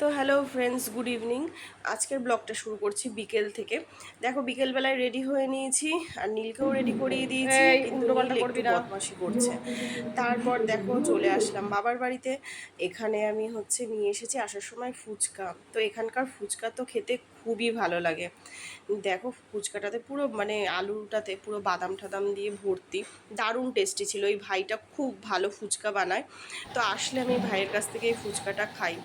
তো hello friends good evening আজকের ব্লগটা শুরু করছি বিকেল থেকে। দেখো বিকেলবেলায় রেডি হয়ে নিয়েছি আর নীলকেও রেডি করিয়ে দিয়েছি কিন্তু। বদমাশি করছে। তারপর দেখো চলে আসলাম বাবার বাড়িতে। এখানে আমি হচ্ছে নিয়ে এসেছি আসার সময় ফুচকা। তো এখানকার ফুচকা তো খেতে খুবই ভালো লাগে। দেখো ফুচকাটাতে পুরো মানে আলুটাতে পুরো বাদাম টাদাম দিয়ে ভর্তি। দারুণ টেস্টি ছিল। ওই ভাইটা খুব ভালো ফুচকা বানায়। তো আসলে আমি ভাইয়ের কাছ থেকে এই ফুচকাটা খাই।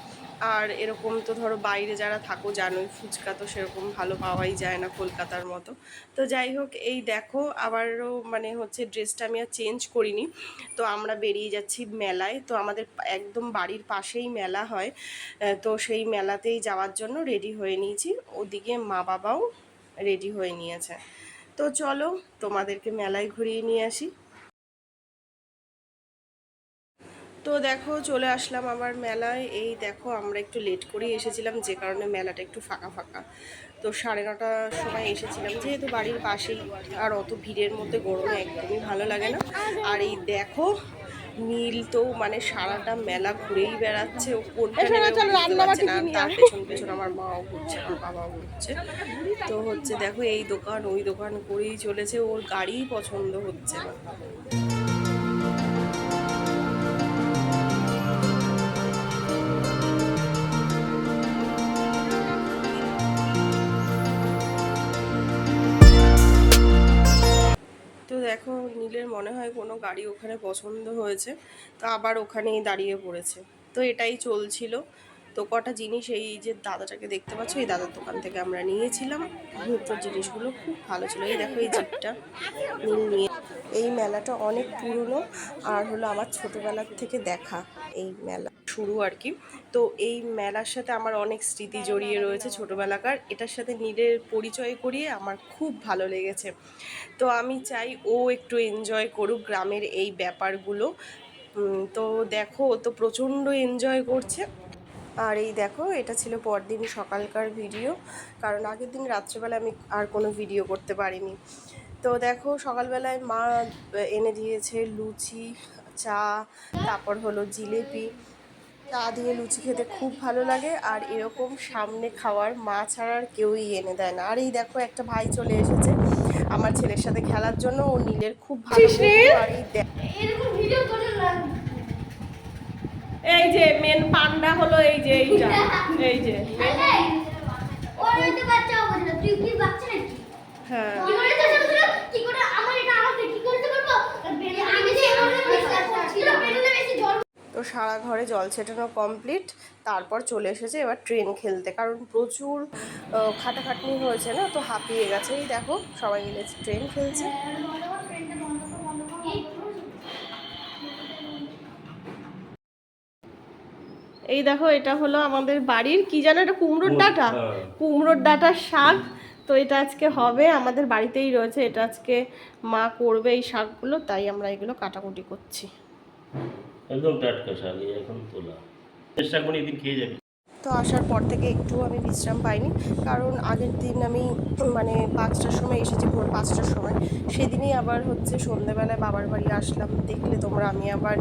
আর এরকম তো ধরো বাইরে যারা থাকো জানোই, ফুচকা তো সেরকম ভালো পাওয়াই যায় না কলকাতার মতো। তো যাই হোক, এই দেখো আবারও মানে হচ্ছে ড্রেসটা আমি আর চেঞ্জ করিনি। তো আমরা বেরিয়ে যাচ্ছি মেলায়। তো আমাদের একদম বাড়ির পাশেই মেলা হয়। তো সেই মেলাতেই যাওয়ার জন্য রেডি হয়ে নিয়েছি। ওদিকে মা বাবাও রেডি হয়ে নিয়েছে। তো চলো তোমাদেরকে মেলায় ঘুরিয়ে নিয়ে আসি। তো দেখো চলে আসলাম আমার মেলায়। এই দেখো আমরা একটু লেট করেই এসেছিলাম যে কারণে মেলাটা একটু ফাঁকা ফাঁকা। তো সাড়ে নটার সময় এসেছিলাম। যেহেতু বাড়ির পাশেই আর অত ভিড়ের মধ্যে গরমে একদমই ভালো লাগে না। আর এই দেখো নীল তো মানে সারাটা মেলা ঘুরেই বেড়াচ্ছে। ও কোনটা তার পেছন আমার মাও ঘুরছে আমার বাবাও ঘুরছে। তো হচ্ছে দেখো এই দোকান ওই দোকান করেই চলেছে। ওর গাড়িই পছন্দ হচ্ছে না। দেখো নীলের মনে হয় কোনো গাড়ি ওখানে পছন্দ হয়েছে, তো আবার ওখানেই দাঁড়িয়ে পড়েছে। তো এটাই চলছিল। তো কটা জিনিস এই যে দাদাটাকে দেখতে পাচ্ছ, এই দাদার দোকান থেকে আমরা নিয়েছিলাম। তো জিনিসগুলো খুব ভালো ছিল। এই দেখো এই জিপটা নীল নিয়ে। এই মেলাটা অনেক পুরনো, আর হলো আমার ছোটোবেলার থেকে দেখা এই মেলা। শুরু আর কি। তো এই মেলার সাথে আমার অনেক স্মৃতি জড়িয়ে রয়েছে ছোটোবেলাকার। এটার সাথে নীলের পরিচয় করিয়ে আমার খুব ভালো লেগেছে। তো আমি চাই ও একটু এনজয় করুক গ্রামের এই ব্যাপারগুলো। তো দেখো, ও তো প্রচণ্ড এনজয় করছে। আর এই দেখো, এটা ছিল পরদিন সকালকার ভিডিও কারণ আগের দিন রাত্রেবেলা আমি আর কোনো ভিডিও করতে পারিনি। তো দেখো, সকালবেলায় মা এনে দিয়েছে লুচি, চা, তারপর হলো জিলেপি। চা দিয়ে লুচি খেতে খুব ভালো লাগে আর এরকম সামনে খাওয়ার মা ছাড়া আর কেউই এনে দেয় না। আর এই দেখো একটা ভাই চলে এসেছে আমার ছেলের সাথে খেলার জন্য ও নীলের খুব ভালো। আর এই এই যে মেন পান্ডা হলো এই যে এইটা এই যে। হ্যাঁ। সারা ঘরে জল ছেটানো কমপ্লিট তারপর চলে এসেছে এবার ট্রেন খেলতে। কারণ প্রচুর খাটাখাটনি হয়েছে না তো হাঁপিয়ে গেছে। এই দেখো সবাই মিলে ট্রেন খেলছে। এই দেখো এটা হলো আমাদের বাড়ির কি জানো এটা কুমড়োর ডাটা? কুমড়োর ডাটার শাক। তো এটা আজকে হবে আমাদের বাড়িতেই রয়েছে। এটা আজকে মা করবে এই শাকগুলো তাই আমরা এগুলো কাটাকুটি করছি। একদম টাটকা শাক এখন তোলা। চেষ্টা করে একদিন খেয়ে যাবি। তো আসার পর থেকে একটু আমি বিশ্রাম পাইনি কারণ আগের দিন আমি মানে পাঁচটার সময় এসেছি ভোর পাঁচটার সময়। সেদিনই আবার হচ্ছে সন্ধ্যেবেলায় বাবার বাড়ি আসলাম দেখলে তোমরা আমি আবার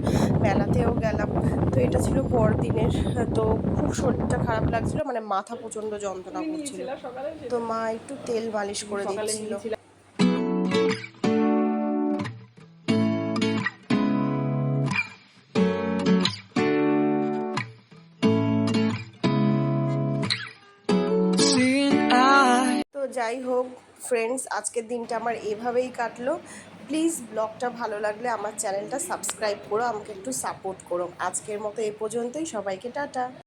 মেলাতেও গেলাম। তো এটা ছিল পরদিনের তো খুব শরীরটা খারাপ লাগছিল মানে মাথা প্রচণ্ড যন্ত্রণা করছিল। তো মা একটু তেল মালিশ করে দিচ্ছিল। যাই হোক ফ্রেন্ডস আজকের দিনটা আমার এভাবেই কাটলো। প্লিজ ব্লগটা ভালো লাগলে আমার চ্যানেলটা সাবস্ক্রাইব করো, আমাকে একটু সাপোর্ট করো। আজকের মতো এ পর্যন্তই, সবাইকে টাটা।